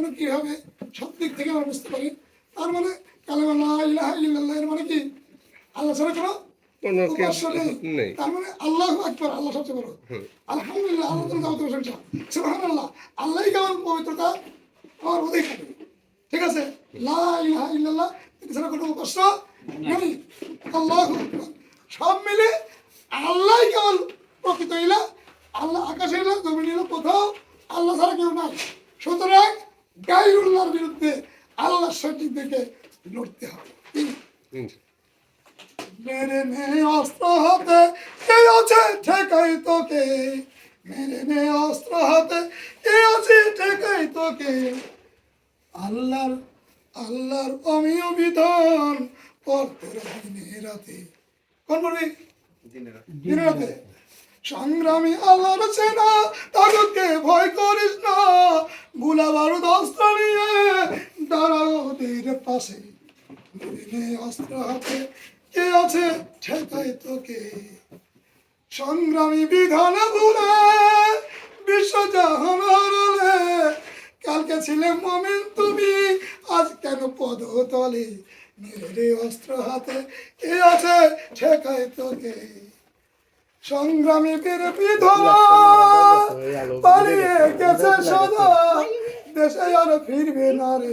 জন্য কি হবে? সব দিক থেকে আমরা বুঝতে পারি। তার মানে কালেমা ইলাহা ইল্লাল্লাহ এর মানে কি? আল্লাহ ছাড়া কোনো তার মানে আল্লাহ আকবার আল্লাহ সবচেয়ে বড়। আলহামদুলিল্লাহ আল্লাহ তুমি যাবতীয় প্রশংসা। সুবহানাল্লাহ আল্লাহই কেমন পবিত্রতা আমার অধিকারী। ঠিক আছে? লা ইলাহা ইল্লাল্লাহ এছাড়া কোনো উপাস্য নেই। আল্লাহ সব মিলে আল্লাহই কেবল প্রকৃত ইলা আল্লাহ আকাশে ইলা জমিন ইলা কোথাও আল্লাহ ছাড়া কেউ নাই। সুতরাং গাইরুল্লাহর বিরুদ্ধে আল্লাহ সঠিক দিকে লড়তে হবে। মেরে নে অস্ত্র হাতে কে আছে ঠেকাই তোকে। মেরে নে অস্ত্র হাতে কে আছে ঠেকাই তোকে। আল্লাহর আল্লাহর অমীয় বিধান পড়তে দিনে রাতে। কোন পড়বি দিনে রাতে। সংগ্রামী আল্লাহর সেনা তাদেরকে ভয় করিস না গুলা বারুদ অস্ত্র নিয়ে দাঁড়াও ওদের পাশে অস্ত্র হাতে কে আছে ঠেকাই তোকে? সংগ্রামী বিধান ভুলে বিশ্ব জাহান কালকে ছিলে মমিন তুমি, আজ কেন পদ তলে মেরে অস্ত্র হাতে কে আছে ঠেকাই তোকে? সংগ্রামী বীর বিধবা, পালিয়ে গেছে সদা। দেশে আর ফিরবে না রে।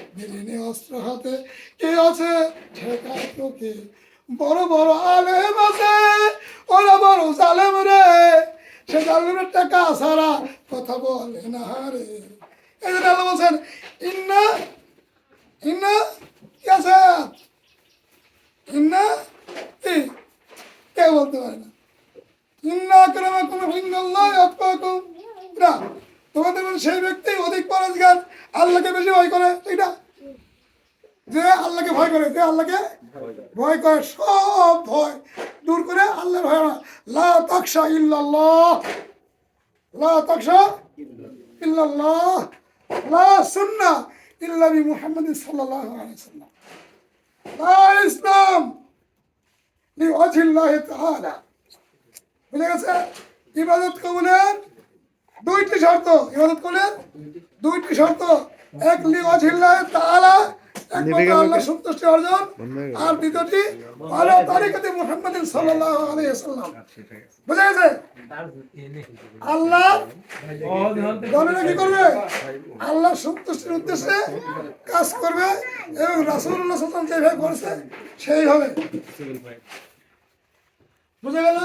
দিলিনে অস্ত্র হাতে কে আছে? ঠেকায় তোকে। বড় বড় আলেম আছে। ওরা বড় জালেম রে। সে জালেমের টাকা ছাড়া কথা বলে না রে। এই জন্য বলছেন, ইন্না ইন্না, কি আছে? ইন্না কি বলতে পারে না। ইন্না আক্রমাকুম ইন্নাল্লাহ আতকাকুম না তোমাদের সেই ব্যক্তি অধিক পরেশগার আল্লাহকে বেশি ভয় করে ঠিক না? যে আল্লাহকে ভয় করে, যে আল্লাহকে ভয় করে, সব ভয় দূর করে আল্লাহর ভয় না। লা তাকশা ইল্লাল্লাহ। লা তাকশা ইল্লাল্লাহ। লা সুন্নাহ ইল্লা বি মুহাম্মাদিন সাল্লাল্লাহু আলাইহি ওয়াসাল্লাম। লা ইসলাম লিওয়াজিল্লাহ তাআলা। বুঝে গেছে? ইবাদত কবুলের দুইটি শর্ত ইবাদত কবুলের দুইটি শর্ত এক লিওয়াজিল্লাহ তাআলা একমাত্র আল্লাহ সন্তুষ্টি অর্জন। আর দ্বিতীয়টি আলা তারিকাতে মুহাম্মাদিন সাল্লাল্লাহু আলাইহি ওয়াসাল্লাম। বুঝে গেছে? আল্লাহ গণনা কি করবে? আল্লাহ সন্তুষ্টির উদ্দেশ্যে কাজ করবে এবং রাসূলুল্লাহ সাল্লাল্লাহু আলাইহি যেভাবে করেছে সেই হবে বুঝে গেল?